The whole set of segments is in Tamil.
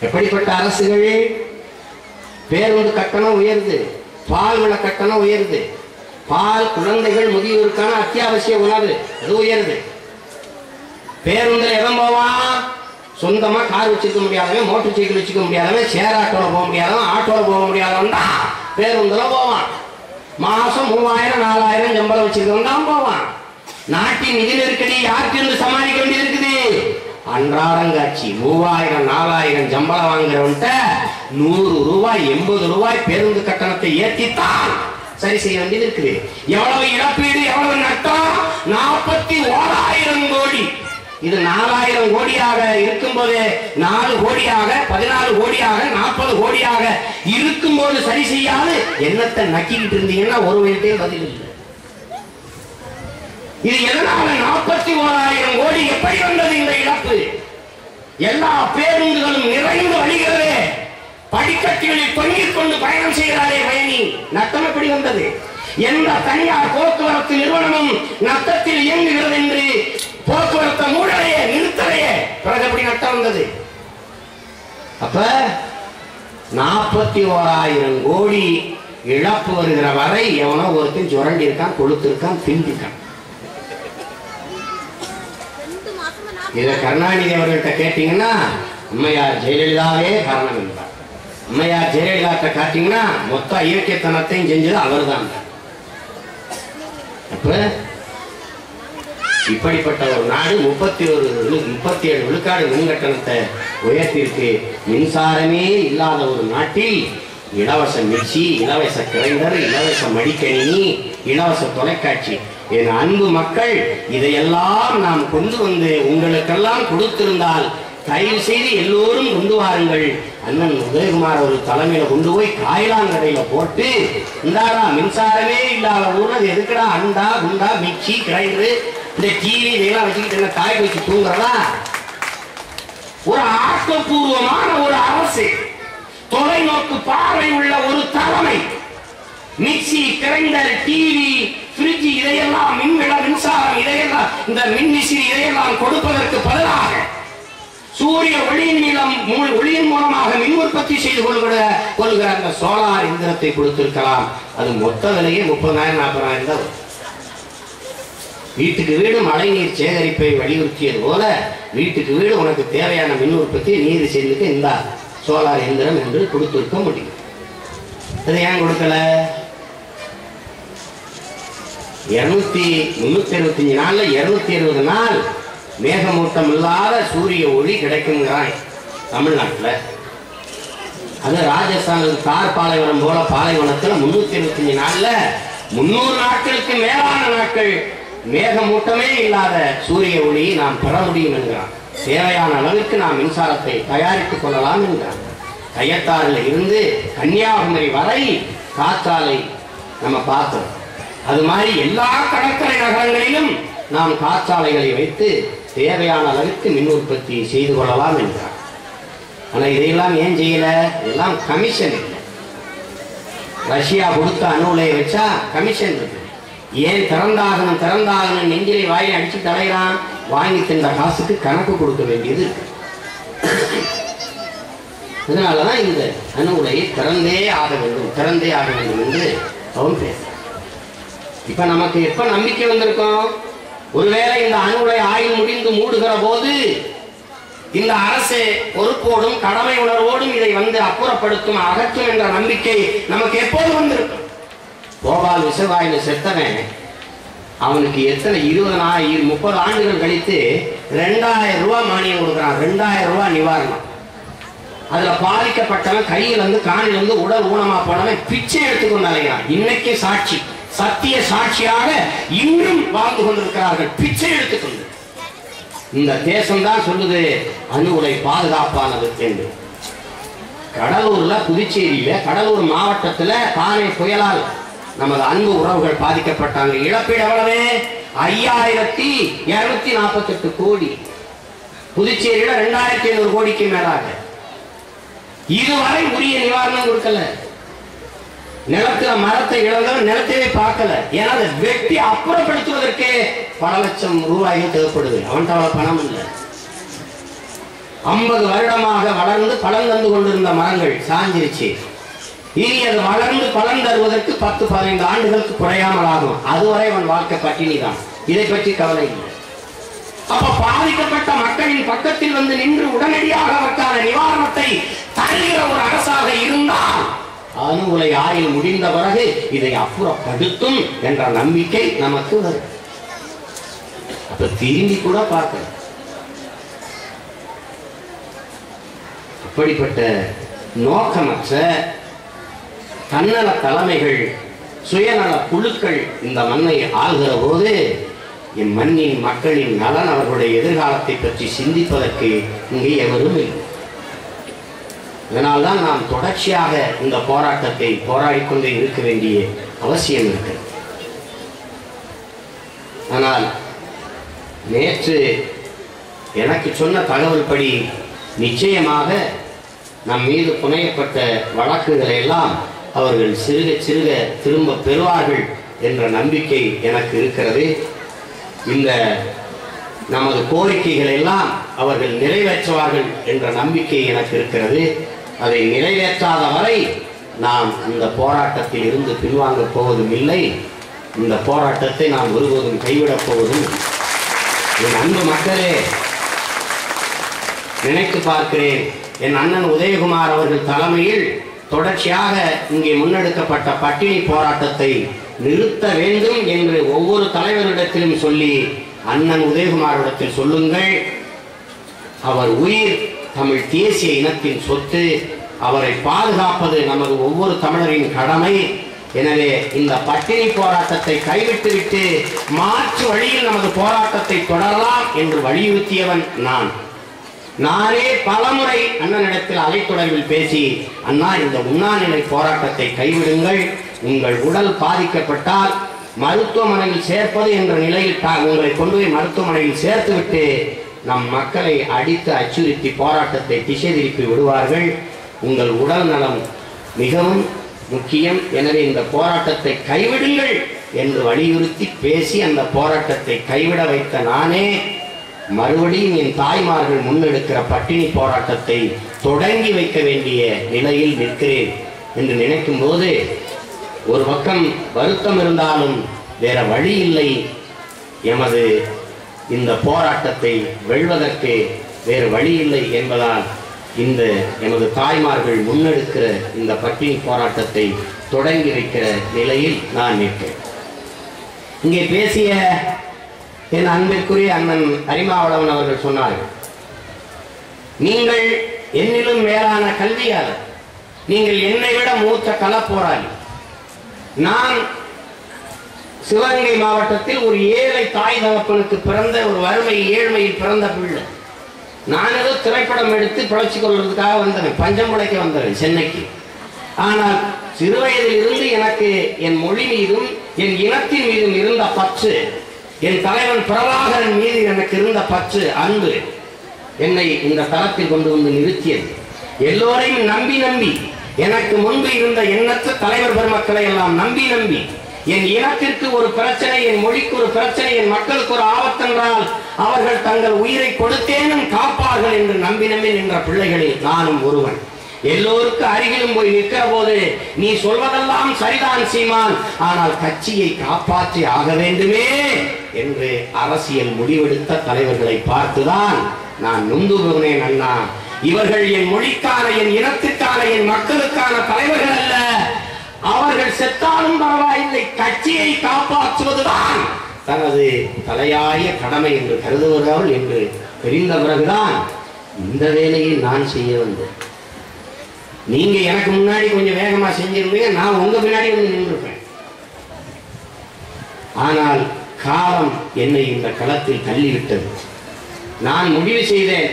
எப்படிப்பட்ட அரசுகள்? பேருந்து கட்டணம் உயருது. பால் விலை கட்டணம் உயருது. பால் குழந்தைகள் முதியோருக்கான அத்தியாவசிய உணவு அது உயருது. பேருந்தில் எவன் போவான் சொந்தமா கார் வச்சுக்க முடியாதவன் மோட்டர் சைக்கிள் வச்சுக்க முடியாதவன் சேர் ஆட்டோவில் போக முடியாதவன் ஆட்டோவில் போக முடியாதவன் தான் பேருந்தில் போவான். மாசம் மூவாயிரம் நாலாயிரம் சம்பளம் வச்சிருக்கவன் தான் போவான். நாட்டின் நிதி நெருக்கடி யாருக்கு இருந்து சமாளிக்க வேண்டியது இருக்குது? அன்றாடங்காட்சி மூவாயிரம் நாலாயிரம் சம்பளம் வாங்குறவன்ட்ட நூறு ரூபாய் எண்பது ரூபாய் பேருந்து கட்டணத்தை ஏற்றித்தான் சரி செய்ய வேண்டியது இருக்குது எவ்வளவு இழப்பீடு எவ்வளவு நட்டம்? நாற்பத்தி ஓராயிரம் கோடி. இது நாலாயிரம் கோடியாக இருக்கும்போது நாலு கோடியாக பதினாலு கோடியாக நாற்பது கோடியாக இருக்கும்போது சரி செய்யாது. என்னத்தை நக்கிக்கிட்டு இருந்தீங்கன்னா ஒரு வயதே பதில் இல்லை. இது எதனால நாற்பது ஓராயிரம் கோடி எப்படி வந்தது இந்த இழப்பு எல்லா பேருந்துகளும் நிறைந்து வழிகிறதே. படிக்கட்டுகளில் தொங்கிக் கொண்டு பயணம் செய்கிறாரே பயணி. நட்டம் எப்படி வந்தது? எந்த தனியார் போக்குவரத்து நிறுவனமும் நட்டத்தில் இயங்குகிறது என்று போக்குவரத்தை மூடலையே நிறுத்தலையே. பிறகு எப்படி நட்டம் வந்தது? அப்ப நாற்பத்தி ஓராயிரம் கோடி இழப்பு வருகிற வரை எவனோ ஒருத்தன் சுரண்டி இருக்கான் கொளுத்திருக்கான் திண்டிருக்கான் இதை கருணாநிதி அவர்கள்ட்ட கேட்டீங்கன்னா அம்மையார் ஜெயலலிதாவே காரணம் என்பார். அம்மையார் ஜெயலலிதாட்ட காட்டீங்கன்னா மொத்த இயக்கியத்தனத்தையும் செஞ்சது அவர்தான். அப்ப இப்படிப்பட்ட ஒரு நாடு முப்பத்தி ஒரு முப்பத்தி ஏழு விழுக்காடு மின்கட்டணத்தை உயர்த்தியிருக்கு. மின்சாரமே இல்லாத ஒரு நாட்டில் இலவச மிக்சி இலவச கிரைண்டர் இலவச மடிக்கணினி இலவச தொலைக்காட்சி. என் அன்பு மக்கள் இதையெல்லாம் நாம் கொண்டு வந்து உங்களுக்கெல்லாம் கொடுத்திருந்தால் தயவு செய்து எல்லோரும் கொண்டு வாருங்கள். அண்ணன் உதயகுமார் ஒரு தலைமையில கொண்டு போய் காயலாங்கடையில போட்டு இந்தாடா மின்சாரமே இல்லாத ஊர்ல எதுக்குடா அண்டா குண்டா மிக்சி கிரைண்டரு இந்த டிவி இதெல்லாம் வச்சுக்கிட்டு என்ன காய் வச்சு தூங்குறதா? ஒரு ஆக்கப்பூர்வமான ஒரு அரசு. தொலைநோக்கு பார்வை உள்ள ஒரு தலைமை. மிக்சி கிரைண்டர் டிவி பிரிட்ஜ் இதையெல்லாம் மின்விள மின்சாரம் இதையெல்லாம் இந்த மின்விசிறி இதையெல்லாம் கொடுப்பதற்கு பதிலாக சூரிய ஒளியின் நீளம் ஒளியின் மூலமாக மின் உற்பத்தி செய்து கொள்கிற கொள்கிற அந்த சோலார் இந்திரத்தை கொடுத்திருக்கலாம். அது மொத்த விலையே முப்பதாயிரம் நாற்பதாயிரம் தான் வீட்டுக்கு வீடு மழைநீர் சேகரிப்பை வலியுறுத்தியது போல வீட்டுக்கு வீடு உனக்கு தேவையான மின் உற்பத்தியை நீர் சேர்ந்துட்டு இந்தா சோலார் இயந்திரம் என்று கொடுத்திருக்க முடியும். அது ஏன் கொடுக்கல? இருநூத்தி முன்னூத்தி அறுபத்தஞ்சு நாள்ல இருநூத்தி இருபது நாள் மேகமூட்டம் இல்லாத சூரிய ஒளி கிடைக்குங்கிறான் தமிழ்நாட்டில். அது ராஜஸ்தான் தார் பாலைவனம் போல பாலைவனத்தில் முன்னூத்தி இருபத்தஞ்சு நாள்ல முன்னூறு நாட்களுக்கு மேலான நாட்கள் மேகமூட்டமே இல்லாத சூரிய ஒளியை நாம் பெற முடியும் என்கிறான். தேவையான அளவிற்கு நாம் மின்சாரத்தை தயாரித்துக் கொள்ளலாம் என்றார். கையத்தாறில் இருந்து கன்னியாகுமரி வரை காற்றாலை நம்ம பார்த்தோம். அது மாதிரி எல்லா கடற்கரை நகரங்களிலும் நாம் காற்றாலைகளை வைத்து தேவையான அளவிற்கு மின் உற்பத்தி செய்து கொள்ளலாம் என்றார். ஆனால் இதையெல்லாம் ஏன் செய்யல? இதெல்லாம் கமிஷன் இல்லை. ரஷ்யா கொடுத்த அணு உலையை வச்சா கமிஷன் இருக்கு. ஏன் திறந்தாகணும் திறந்தாகணும் நெஞ்சிலை வாயை அடிச்சு தடையிறான் வாங்கி தின்ற காசுக்கு கணக்கு கொடுக்க வேண்டியது இருக்கு. இதனாலதான் இந்த அணு உலையை திறந்தே ஆக வேண்டும் திறந்தே ஆக வேண்டும் என்று அவன் பேசுறான். இப்ப நமக்கு எப்ப நம்பிக்கை வந்திருக்கோம்? ஒருவேளை இந்த அணு உலை ஆயுள் முடிந்து மூடுகிற போது இந்த அரசு பொறுப்போடும் கடமை உணர்வோடும் இதை வந்து அப்புறப்படுத்தும் அகற்றும் என்ற நம்பிக்கை நமக்கு எப்போது வந்திருக்கும்? கோபால் விசவாயில செத்தவன். அவனுக்கு எத்தனை இருபதனாயிரம் முப்பது ஆண்டுகள் கழித்து ரெண்டாயிரம் ரூபா மானியம் கொடுக்குறான். ரெண்டாயிரம் ரூபா நிவாரணம். அதில் பாதிக்கப்பட்டவன் கையில் வந்து காணில உடல் ஊனமாக போனவன் பிச்சை எடுத்துக்கொண்டு அலைகிறான். இன்னைக்கு சாட்சி. சத்திய சாட்சியாக இன்னும் வாழ்ந்து கொண்டிருக்கிறார்கள். பிச்சை எடுத்துக்கொண்டு இந்த தேசம் தான் சொல்லுது அணு உலை பாதுகாப்பானது என்று. கடலூர்ல புதுச்சேரியில கடலூர் மாவட்டத்துல தானே புயலால் நமது அன்பு உறவுகள் பாதிக்கப்பட்டாங்க. இழப்பீடு எவ்வளவு? ஐயாயிரத்தி இருநூத்தி நாற்பத்தி எட்டு கோடி. புதுச்சேரியில ரெண்டாயிரத்தி ஐநூறு கோடிக்கு மேலாக. இதுவரை உரிய நிவாரணம் கொடுக்கல. நிலத்துல மரத்தை இழந்தவன் நிலத்தையே பார்க்கல. ஏன்னா அதை வெட்டி அப்புறப்படுத்துவதற்கே பல லட்சம் ரூபாயும் தேவைப்படுது. அவன்கிட்ட அவ்வளவு பணம் இல்லை. ஐம்பது வருடமாக வளர்ந்து பலன் தந்து கொண்டிருந்த மரங்கள் சாஞ்சிருச்சு. இனி அது வளர்ந்து பலன் தருவதற்கு பத்து பதினைந்து ஆண்டுகளுக்கு குறையாமல் ஆகும் அதுவரை அவன் வாழ்க்கை பட்டினி தான் இதை பற்றி கவலை இல்லை. அப்ப பாதிக்கப்பட்ட மக்களின் பக்கத்தில் வந்து நின்று உடனடியாக அவருக்கான நிவாரணத்தை தருகிற ஒரு அரசாக இருந்தால் அணு உலை ஆயில் முடிந்த பிறகு இதை அப்புறப்படுத்தும் என்ற நம்பிக்கை நமக்கு வரும். அப்ப திரும்பி கூட பார்க்கணும் அப்படிப்பட்ட நோக்கமற்ற தன்னல தலைமைகள் சுயநல குழுக்கள் இந்த மண்ணை ஆள்கிற போது இம்மண்ணின் மக்களின் நலன் அவர்களுடைய எதிர்காலத்தை பற்றி சிந்திப்பதற்கு இங்கே எவரும் இல்லை. இதனால்தான் நாம் தொடர்ச்சியாக இந்த போராட்டத்தை போராடிக்கொண்டே இருக்க வேண்டிய அவசியம் இருக்கிறது. ஆனால் நேற்று எனக்கு சொன்ன தகவல் படி நிச்சயமாக நம் மீது புனையப்பட்ட வழக்குகளை எல்லாம் அவர்கள் சிறுக சிறுக திரும்ப பெறுவார்கள் என்ற நம்பிக்கை எனக்கு இருக்கிறது. இந்த நமது கோரிக்கைகள் எல்லாம் அவர்கள் நிறைவேற்றுவார்கள் என்ற நம்பிக்கை எனக்கு இருக்கிறது. அதை நிறைவேற்றாத வரை நாம் இந்த போராட்டத்தில் இருந்து பின்வாங்கப் போவதும் இல்லை. இந்த போராட்டத்தை நாம் ஒருபோதும் கைவிடப் போவதும் என் அன்பு மக்களே நினைத்து பார்க்கிறேன் என் அண்ணன் உதயகுமார் அவர்கள் தலைமையில் தொடர்ச்சியாக இங்கே முன்னெடுக்கப்பட்ட பட்டினி போராட்டத்தை நிறுத்த வேண்டும் என்று ஒவ்வொரு தலைவரிடத்திலும் சொல்லி அண்ணன் உதயகுமாரிடத்தில் சொல்லுங்கள். அவர் உயிர் தமிழ் தேசிய இனத்தின் சொத்து அவரை பாதுகாப்பது நமது ஒவ்வொரு தமிழரின் கடமை. எனவே இந்த பட்டினி போராட்டத்தை கைவிட்டுவிட்டு மாற்று வழியில் நமது போராட்டத்தை தொடரலாம் என்று வலியுறுத்தியவன் நான். நானே பலமுறை அண்ணனிடத்தில் அலைத்தொடர்பில் பேசி அண்ணா இந்த உண்ணாநிலை போராட்டத்தை கைவிடுங்கள். உங்கள் உடல் பாதிக்கப்பட்டால் மருத்துவமனையில் சேர்ப்பது என்ற நிலையில் உங்களை கொண்டு போய் மருத்துவமனையில் சேர்த்துவிட்டு நம் மக்களை அடித்து அச்சுறுத்தி போராட்டத்தை திசை திருப்பி விடுவார்கள். உங்கள் உடல் நலம் மிகவும் முக்கியம். எனவே இந்த போராட்டத்தை கைவிடுங்கள் என்று வலியுறுத்தி பேசி அந்த போராட்டத்தை கைவிட வைத்த நானே மறுபடியும் என் தாய்மார்கள் முன்னெடுக்கிற பட்டினி போராட்டத்தை தொடங்கி வைக்க வேண்டிய நிலையில் நிற்கிறேன் என்று நினைக்கும் போது ஒரு பக்கம் வருத்தம் இருந்தாலும் வேற வழி இல்லை. எமது இந்த போராட்டத்தை வெல்வதற்கு வேறு வழி இல்லை என்பதால் இந்த எமது தாய்மார்கள் முன்னெடுக்கிற இந்த பட்டினி போராட்டத்தை தொடங்கி வைக்கிற நிலையில் நான் நிற்கிறேன் இங்கே பேசிய என் அன்பிற்குரிய அண்ணன் அரிமாவளவன் அவர்கள் சொன்னார்கள் நீங்கள் என்னிலும் மேலான கல்வியாளர். நீங்கள் என்னை விட மூத்த களப்போராளி. நான் சிவகங்கை மாவட்டத்தில் ஒரு ஏழை தாய் தகப்பனுக்கு பிறந்த ஒரு வறுமை ஏழ்மையில் பிறந்த பிள்ளை. நான் ஏதோ திரைப்படம் எடுத்து பிழைச்சு கொள்வதற்காக வந்தேன் பஞ்சம் பிழைக்க வந்தேன் சென்னைக்கு. ஆனால் சிறுவயதில் இருந்து எனக்கு என் மொழி மீதும் என் இனத்தின் மீதும் இருந்த பற்று என் தலைவன் பிரபாகரன் மீது எனக்கு இருந்த பற்று அன்பு என்னை இந்த தளத்தில் கொண்டு வந்து நிறுத்தியது. எல்லோரையும் நம்பி நம்பி எனக்கு முன்பு இருந்த எண்ணற்ற தலைவர் பெருமக்களை எல்லாம் நம்பி நம்பி என் இனத்திற்கு ஒரு பிரச்சனை என் மொழிக்கு ஒரு பிரச்சனை என் மக்களுக்கு ஒரு ஆபத்தென்றால் அவர்கள் தங்கள் உயிரை கொடுத்தேனும் காப்பார்கள் என்று நம்பி நம்பி நின்ற பிள்ளைகளில் நானும் ஒருவன். எல்லோருக்கும் அருகிலும் போய் நிற்கிற போது நீ சொல்வதெல்லாம் சரிதான் சீமான். ஆனால் கட்சியை காப்பாற்றி ஆக வேண்டுமே என்று அரசியல் முடிவெடுத்த தலைவர்களை பார்த்துதான் நான் நொந்து போனேன் அண்ணா. இவர்கள் என் மொழிக்கான என் இனத்துக்கான என் மக்களுக்கான தலைவர்கள் அல்ல. அவர்கள் செத்தாலும் பரவாயில்லை. கட்சியை காப்பாற்றுவதுதான் தனது தலையாய கடமை என்று கருதுவதால் என்று தெரிந்த பிறகுதான் இந்த வேலையை நான் செய்ய வந்தேன். நீங்க எனக்கு முன்னாடி கொஞ்சம் வேகமா செஞ்சிருந்தீங்க நான் உங்க பின்னாடி வந்து நின்றுப்பேன். ஆனால் காலம் என்னை இந்த களத்தில் தள்ளிவிட்டது. நான் முடிவு செய்தேன்.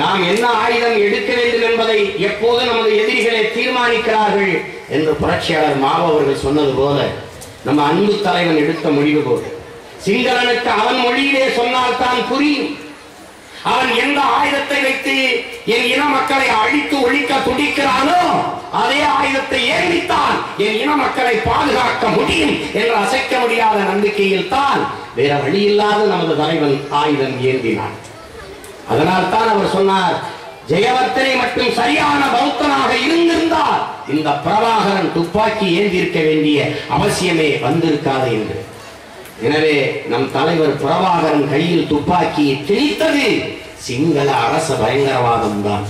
நாம் என்ன ஆயுதம் எடுக்க வேண்டும் என்பதை எப்போது நமது எதிரிகளை தீர்மானிக்கிறார்கள் என்று புரட்சியாளர் மாவர்கள் அவர்கள் சொன்னது போல நம்ம அன்பு தலைவன் எடுத்த முடிவு போல. சிங்களனுக்கு அவன் மொழியிலே சொன்னால் தான் புரியும். அவன் எந்த ஆயுதத்தை வைத்து என் இன மக்களை அழித்து ஒழிக்க துடிக்கிறானோ அதே ஆயுதத்தை ஏந்தித்தான் என் இன மக்களை பாதுகாக்க முடியும் என்று அசைக்க முடியாத நம்பிக்கையில் தான் வேற வழி இல்லாத நமது தலைவன் ஆயுதம் ஏந்தினான். அதனால் தான் அவர் சொன்னார் ஜெயவர்த்தனை மட்டும் சரியான பௌத்தனாக இருந்திருந்தால் இந்த பிரபாகரன் துப்பாக்கி ஏந்திருக்க வேண்டிய அவசியமே வந்திருக்காது என்று. எனவே நம் தலைவர் பிரபாகரன் கையில் துப்பாக்கியை திணித்தது சிங்கள அரச பயங்கரவாதம் தான்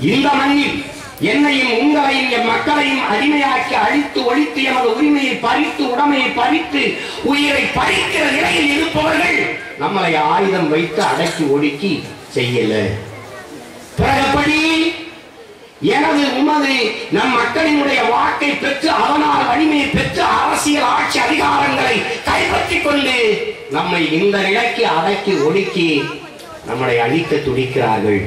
இந்த மண்ணில் என்னையும் உங்களையும் என் மக்களையும் அடிமையாக்கி அழித்து ஒழித்து எமது உரிமையை பறித்து உடமையை பறித்து உயிரை பறிக்கிற நிலையில் இருப்பவர்கள் நம்மளை ஆயுதம் வைத்து அடக்கி ஒடுக்கி செய்யல. எனது உமது நம் மக்களினுடைய வாக்கை பெற்று அதனால் வலிமையை பெற்று அரசியல் ஆட்சி அதிகாரங்களை கைப்பற்றிக் கொண்டு நம்மை இந்த நிலைக்கு அடக்கி ஒடுக்கி நம்மளை அழிக்க துடிக்கிறார்கள்.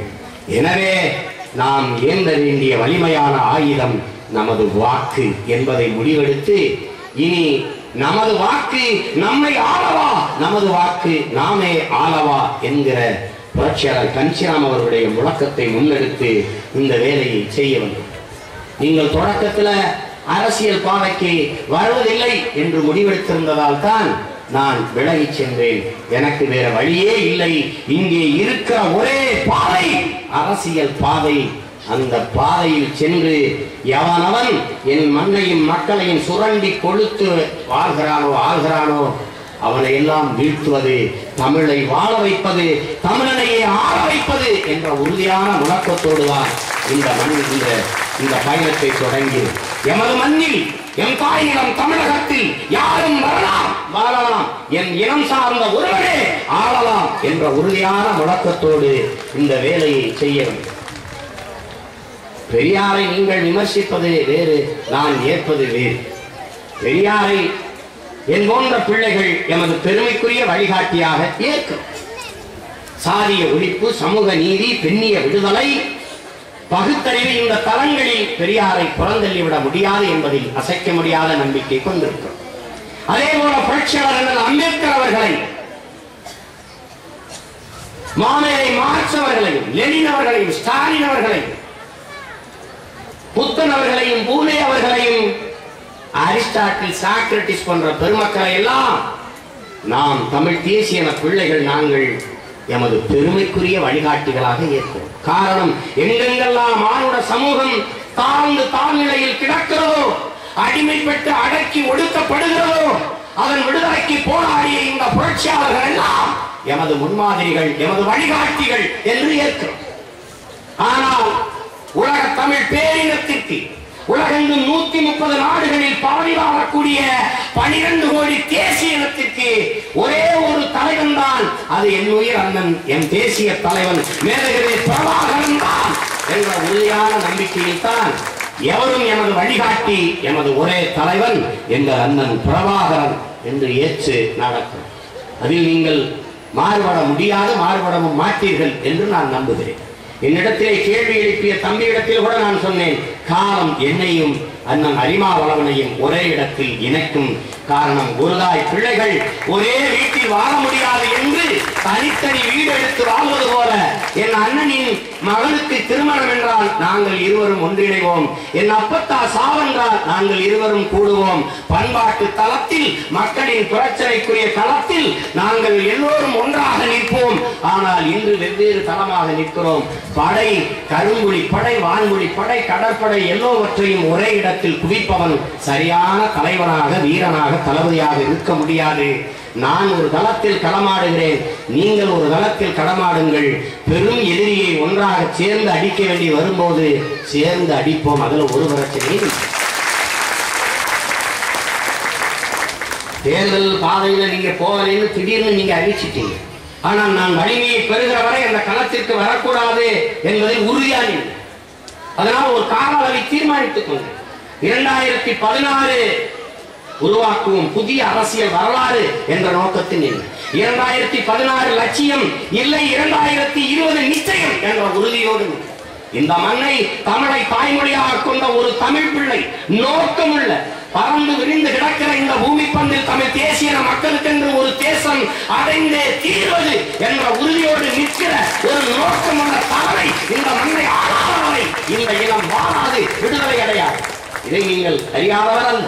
எனவே நாம் ஏந்த வேண்டிய வலிமையான ஆயுதம் நமது வாக்கு என்பதை முடிவெடுத்து இனி நமது வாக்கு நம்மை ஆளவா? நமது வாக்கு நாமே ஆளவா? என்கிற புரட்சியாளர் கன்சிராம் அவர்களுடைய முழக்கத்தை முன்னெடுத்து இந்த வேலையை செய்ய வேண்டும் நீங்கள் தொடக்கத்துல அரசியல் பாதைக்கு வருவதில்லை என்று முடிவெடுத்திருந்ததால் தான் நான் விலகிச் சென்றேன். எனக்கு வேற வழியே இல்லை. இங்கே இருக்கிற ஒரே பாதை அரசியல் பாதை. அந்த பாதையில் சென்று எவனவன் என் மண்ணையும் மக்களையும் சுரண்டி கொழுத்து வாழ்கிறானோ ஆள்கிறானோ அவனை எல்லாம் வீழ்த்துவது தமிழை வாழ வைப்பது தமிழனையே ஆள வைப்பது என்ற உறுதியான முழக்கத்தோடு தான் இந்த மண்ணில் இந்த இந்த பயணத்தை தொடங்கி. எமது மண்ணில் என் தாயினம் தமிழகத்தில் யாரும் வரலாம் வாழலாம். என் இனம் சார்ந்த ஒருவரே ஆளலாம் என்ற உறுதியான முழக்கத்தோடு இந்த வேலையை செய்ய வேண்டும் பெரியாரை நீங்கள் விமர்சிப்பது வேறு நான் ஏற்பது வேறு. பெரியாரை என் போன்ற பிள்ளைகள் எமது பெருமைக்குரிய வழிகாட்டியாக ஏற்கும். சாதிய ஒழிப்பு சமூக நீதி பெண்ணிய விடுதலை பகுத்தறிவு இந்த தளங்களில் பெரியாரை புறந்தள்ளிவிட முடியாது என்பதில் அசைக்க முடியாத நம்பிக்கை கொண்டிருக்கிறோம். அதே போல புரட்சியாளர்கள் அம்பேத்கர் அவர்களை மாமேரை மார்க்ஸ் அவர்களையும் லெனின் அவர்களையும் ஸ்டாலின் அவர்களையும் புத்தன் அவர்களையும் பூனே அவர்களையும் அரிஸ்டாட்டில் சாக்ரட்டிஸ் போன்ற பெருமக்களை எல்லாம் நாம் தமிழ் தேசியன பிள்ளைகள் நாங்கள் எமது பெருமைக்குரிய வழிகாட்டிகளாக ஏற்போம் காரணம் எங்கெங்கெல்லாம் மானுட சமூகம் தாழ்ந்து தாழ்நிலையில் கிடக்கிறதோ அடிமைப்பட்டு அடக்கி ஒடுக்கப்படுகிறதோ அதன் விடுதலைக்கு போராடிய இந்த புரட்சியாளர்கள் எல்லாம் எமது முன்மாதிரிகள் எமது வழிகாட்டிகள் என்று ஏற்கிறோம். ஆனால் உலக தமிழ் பேரினத்திற்கு உலகெங்கும் நூத்தி முப்பது நாடுகளில் பரவி வாழக்கூடிய பனிரெண்டு கோடி தேசிய இனத்திற்கு ஒரே ஒரு தலைவன் தான். அது என் உயிர் அண்ணன் என் தேசிய தலைவன் மேதகவே பிரபாகரன் தான் என்ற உறுதியான நம்பிக்கையில் தான் எவரும் எமது வழிகாட்டி எமது ஒரே தலைவன் எங்கள் அண்ணன் பிரபாகரன் என்று ஏற்று நடக்கும். அதில் நீங்கள் மாறுபட முடியாது மாறுபடவும் மாட்டீர்கள் என்று நான் நம்புகிறேன். என்னிடத்திலே கேள்வி எழுப்பிய தம்பியிடத்தில் கூட நான் சொன்னேன் காலம் என்னையும் அண்ணன் அரிமாவளவனையும் ஒரே இடத்தில் இணைக்கும் காரணம் குருதாய் பிள்ளைகள் ஒரே வீட்டில் வாழ முடியாது என்று தனித்தனி வீடு எடுத்து வாழ்வது போல என் அண்ணனின் மகனுக்கு திருமணம் என்றால் நாங்கள் இருவரும் ஒன்றிணைவோம். என் அப்பத்தா சாவென்றால் நாங்கள் இருவரும் கூடுவோம். பண்பாட்டு தளத்தில் மக்களின் பிரச்சனைக்குரிய தளத்தில் நாங்கள் எல்லோரும் ஒன்றாக நிற்போம். ஆனால் இன்று வெவ்வேறு தளமாக நிற்கிறோம். படை கருங்குழி படை வான்மொழி படை கடற்படை எல்லோவற்றையும் ஒரே இடத்தில் குவிப்பவன் சரியான தலைவனாக வீரனாக தளபதியாக இருக்க முடியாது. நான் ஒரு தளத்தில் களமாடுகிறேன். நீங்கள் ஒரு தளத்தில் களமாடுங்கள். பெரும் எதிரியை ஒன்றாக சேர்ந்து அடிக்க வேண்டி வரும்போது சேர்ந்து அடிப்போம். அதுல ஒரு பிரச்சனையும் தேர்தல் பாதையில் நீங்க போகலைன்னு திடீர்னு நீங்க அறிவிச்சிட்டீங்க ஆனால் நான் வலிமையை பெறுகிற வரை அந்த களத்திற்கு வரக்கூடாது என்பதை உறுதியாக அதனால் ஒரு கால அளவை தீர்மானித்துக் கொண்டேன் இரண்டாயிரத்தி பதினாறு உருவாக்குவோம் புதிய அரசியல் வரலாறு என்ற நோக்கத்தின் இரண்டாயிரத்தி பதினாறு லட்சியம் இல்லை இரண்டாயிரத்தி இருபது நிச்சயம் என்ற உறுதியோடு இந்த மண்ணை தமிழை தாய்மொழியாக கொண்ட ஒரு தமிழ் பிள்ளை நோக்கமுள்ள பறந்து விரிந்து கிடக்கிற இந்த பூமி பந்தில் தமிழ் தேசிய மக்களுக்கென்று ஒரு தேசம் அடைந்தே தீர்வது என்ற உறுதியோடு நிற்கிற ஒரு நோக்கமுள்ள தலைமை இந்த மண்ணை ஆளாதவரை இந்த இனம் வாழாது விடுதலை அடையாது. இதை நீங்கள் அறியாதவர் அல்ல